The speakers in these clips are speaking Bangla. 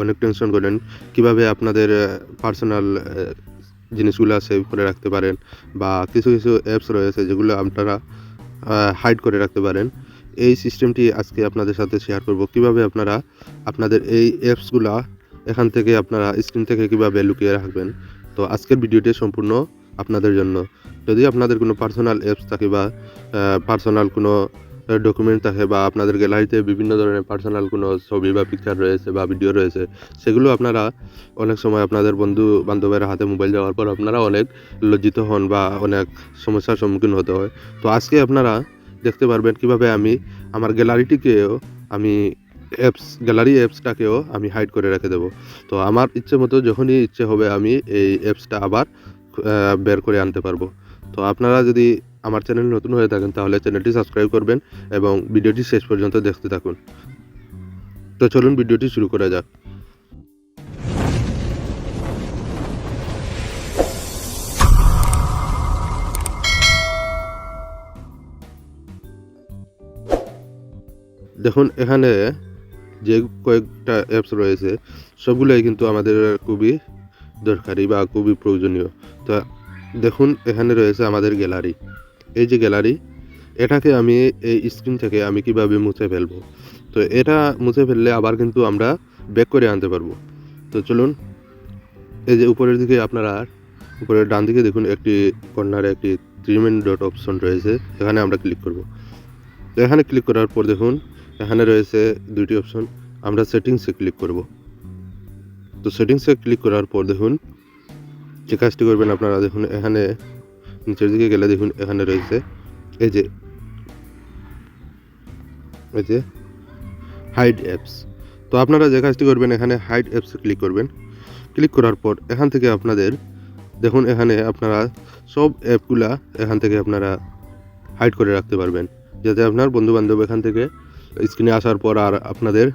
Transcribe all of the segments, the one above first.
অনেক টেনশন করেন কীভাবে আপনাদের পার্সোনাল জিনিসগুলো সেভ করে রাখতে পারেন বা কিছু কিছু অ্যাপস রয়েছে যেগুলো আপনারা হাইড করে রাখতে পারেন। এই সিস্টেমটি আজকে আপনাদের সাথে শেয়ার করব। কীভাবে আপনারা আপনাদের এই অ্যাপসগুলা এখান থেকে আপনারা স্ক্রিন থেকে কীভাবে লুকিয়ে রাখবেন। তো আজকের ভিডিওটি সম্পূর্ণ আপনাদের জন্য। যদি আপনাদের কোনো পার্সোনাল অ্যাপস থাকে বা পার্সোনাল কোনো ডকুমেন্ট থাকে বা আপনাদের গ্যালারিতে বিভিন্ন ধরনের পার্সোনাল কোনো ছবি বা পিকচার রয়েছে বা ভিডিও রয়েছে, সেগুলো আপনারা অনেক সময় আপনাদের বন্ধু বান্ধবের হাতে মোবাইল যাওয়ার পর আপনারা অনেক লজ্জিত হন বা অনেক সমস্যার সম্মুখীন হতে হয়। তো আজকে আপনারা দেখতে পারবেন কীভাবে আমি আমার গ্যালারিটিকেও আমি অ্যাপস গ্যালারি অ্যাপসটাকেও আমি হাইড করে রেখে দেবো। তো আমার ইচ্ছে মতো যখনই ইচ্ছে হবে আমি এই অ্যাপসটা আবার বের করে আনতে পারব। তো আপনারা যদি আমার চ্যানেল নতুন হয়ে থাকেন, তাহলে চ্যানেলটি সাবস্ক্রাইব করবেন এবং ভিডিওটি শেষ পর্যন্ত দেখতে থাকুন। তো চলুন ভিডিওটি শুরু করা যাক। দেখুন, এখানে যে কয়েকটা অ্যাপস রয়েছে, সবগুলোই কিন্তু আমাদের খুবই দরকারি বা খুবই প্রয়োজনীয়। তো দেখুন, এখানে রয়েছে আমাদের গ্যালারি এই যে গ্যালারি, এটাকে আমি এই স্ক্রিন থেকে আমি কীভাবে মুছে ফেলব? তো এটা মুছে ফেললে আবার কিন্তু আমরা ব্যাক করে আনতে পারব। তো চলুন, এই যে উপরের দিকে আপনারা উপরের ডান দিকে দেখুন, একটি কর্নারে একটি ত্রিমেন ডট অপশন রয়েছে, এখানে আমরা ক্লিক করব। এখানে ক্লিক করার পর দেখুন, এখানে রয়েছে দুইটি অপশন আমরা সেটিংসে ক্লিক করব। তো সেটিংসে ক্লিক করার পর দেখুন, যে কাজটি করবেন আপনারা দেখুন, এখানে নিচের দিকে গেলে দেখুন এখানে রয়েছে, এই যে এই যে হাইড অ্যাপস তো আপনারা যে কাজটি করবেন এখানে হাইড অ্যাপসে ক্লিক করবেন। ক্লিক করার পর এখান থেকে আপনাদের, দেখুন এখানে আপনারা সব অ্যাপগুলা এখান থেকে আপনারা হাইড করে রাখতে পারবেন। যাতে আপনার বন্ধু বান্ধব এখান থেকে স্ক্রিনে আসার পর আর আপনাদের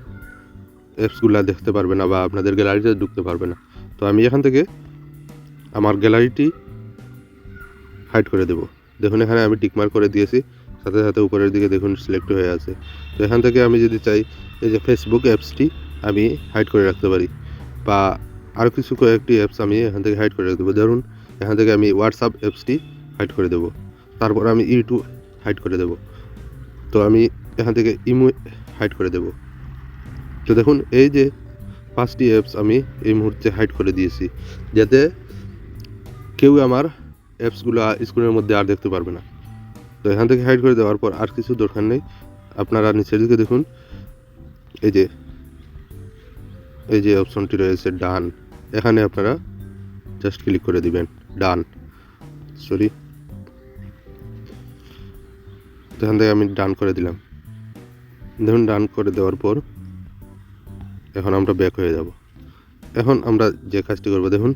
অ্যাপসগুলা দেখতে পারবে না বা আপনাদের গ্যালারিতে ঢুকতে পারবে না। তো আমি এখান থেকে আমার গ্যালারিটি হাইড করে দেব। দেখুন, এখানে আমি টিকমার্ক করে দিয়েছি। সাথে সাথে উপরের দিকে দেখুন সিলেক্ট হয়ে আছে। তো এখান থেকে আমি যদি চাই, এই যে ফেসবুক অ্যাপসটি আমি হাইড করে রাখতে পারি বা আরও কিছু কয়েকটি অ্যাপস আমি এখান থেকে হাইড করে রাখতে পারি। ধরুন, এখান থেকে আমি হোয়াটসঅ্যাপ অ্যাপসটি হাইড করে দেবো। তারপর আমি ইউটিউব হাইড করে দেবো। তো আমি এখান থেকে ইমো হাইড করে দেব। তো দেখুন, এই যে পাঁচটি অ্যাপস আমি এই মুহূর্তে হাইড করে দিয়েছি। যাতে কেউ আমার অ্যাপসগুলো স্ক্রিনের মধ্যে আর দেখতে পারবে না। তো এখান থেকে হাইড করে দেওয়ার পর আর কিছু দরকার নেই। আপনারা নিচের দিকে দেখুন। এই যে এই যে অপশনটি রয়েছে ডান এখানে আপনারা জাস্ট ক্লিক করে দিবেন ডান সরি তো এখান থেকে আমি ডান করে দিলাম। দেখুন ডান করে দেওয়ার পর এখন আমরা ব্যাক হয়ে যাব। এখন আমরা যে কাজটি করব, দেখুন,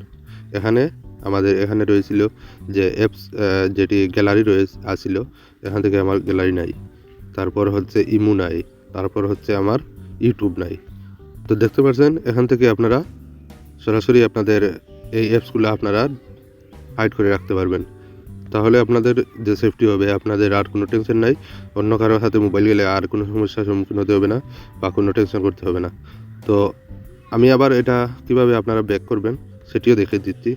এখানে আমাদের এখানে রয়েছিল যে অ্যাপস যেটি গ্যালারি রয়েছে আসিল, এখান থেকে আমার গ্যালারি নাই। তারপর হচ্ছে ইমু নাই, তারপর হচ্ছে আমার ইউটিউব নাই। তো দেখতে পাচ্ছেন, এখান থেকে আপনারা সরাসরি আপনাদের এই অ্যাপসগুলো আপনারা হাইড করে রাখতে পারবেন। তাহলে আপনাদের যে সেফটি হবে, আপনাদের আর কোনো টেনশন নাই। অন্য কারোর হাতে মোবাইল গেলে আর কোনো সমস্যার সম্মুখীন হতে হবে না, বা কোনো টেনশন করতে হবে না। তো আমি আবার এটা কীভাবে আপনারা ব্যাক করবেন, সেটিও দেখে দিচ্ছি।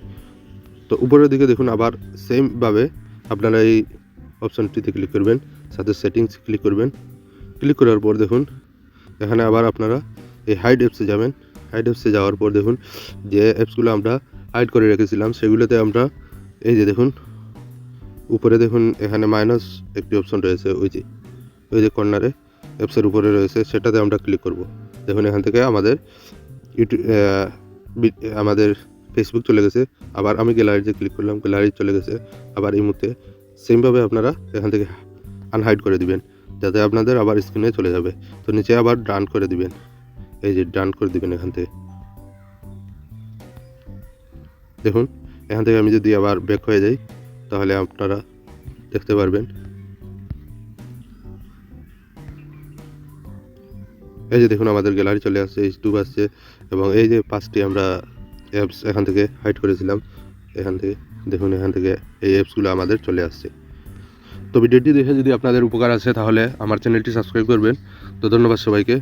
তো উপরের দিকে দেখুন আবার সেমভাবে আপনারা এই অপশানটিতে ক্লিক করবেন, সাথে সেটিংস ক্লিক করবেন। ক্লিক করার পর দেখুন, এখানে আবার আপনারা এই হাইড অ্যাপসে যাবেন। হাইড অ্যাপসে যাওয়ার পর দেখুন, যে অ্যাপসগুলো আমরা হাইড করে রেখেছিলাম, সেগুলোতে আমরা এই যে দেখুন, উপরে দেখুন এখানে মাইনাস একটি অপশন রয়েছে, ওই যে ওই যে কর্নারে অ্যাপসের উপরে রয়েছে, সেটাতে আমরা ক্লিক করব। দেখুন এখান থেকে আমাদের ইউটিউব আমাদের ফেসবুক চলে গেছে, আবার আমি গ্যালারিতে ক্লিক করলাম গ্যালারি চলে গেছে, আবার এই মুহূর্তে সেমভাবে আপনারা এখান থেকে আনহাইড করে দিবেন, যাতে আপনাদের আবার স্ক্রিনে চলে যাবে। তো নিচে আবার ডান করে দিবেন, এই যে ডান করে দিবেন এখান থেকে। দেখুন, এখান থেকে আমি যদি আবার ব্যাক হয়ে যাই, তাহলে আপনারা দেখতে পারবেন। এই যে দেখুন, আমাদের গ্যালারি চলে আসছে ইউটিউব আসছে, এবং এই যে পাঁচটি আমরা অ্যাপস এখান থেকে হাইড করেছিলাম। এখান থেকে দেখুন, এখান থেকে এই অ্যাপসগুলো আমাদের চলে আসছে। তো ভিডিওটি দেখে যদি আপনাদের উপকার আছে তাহলে আমার চ্যানেলটি সাবস্ক্রাইব করবেন। তো ধন্যবাদ সবাইকে।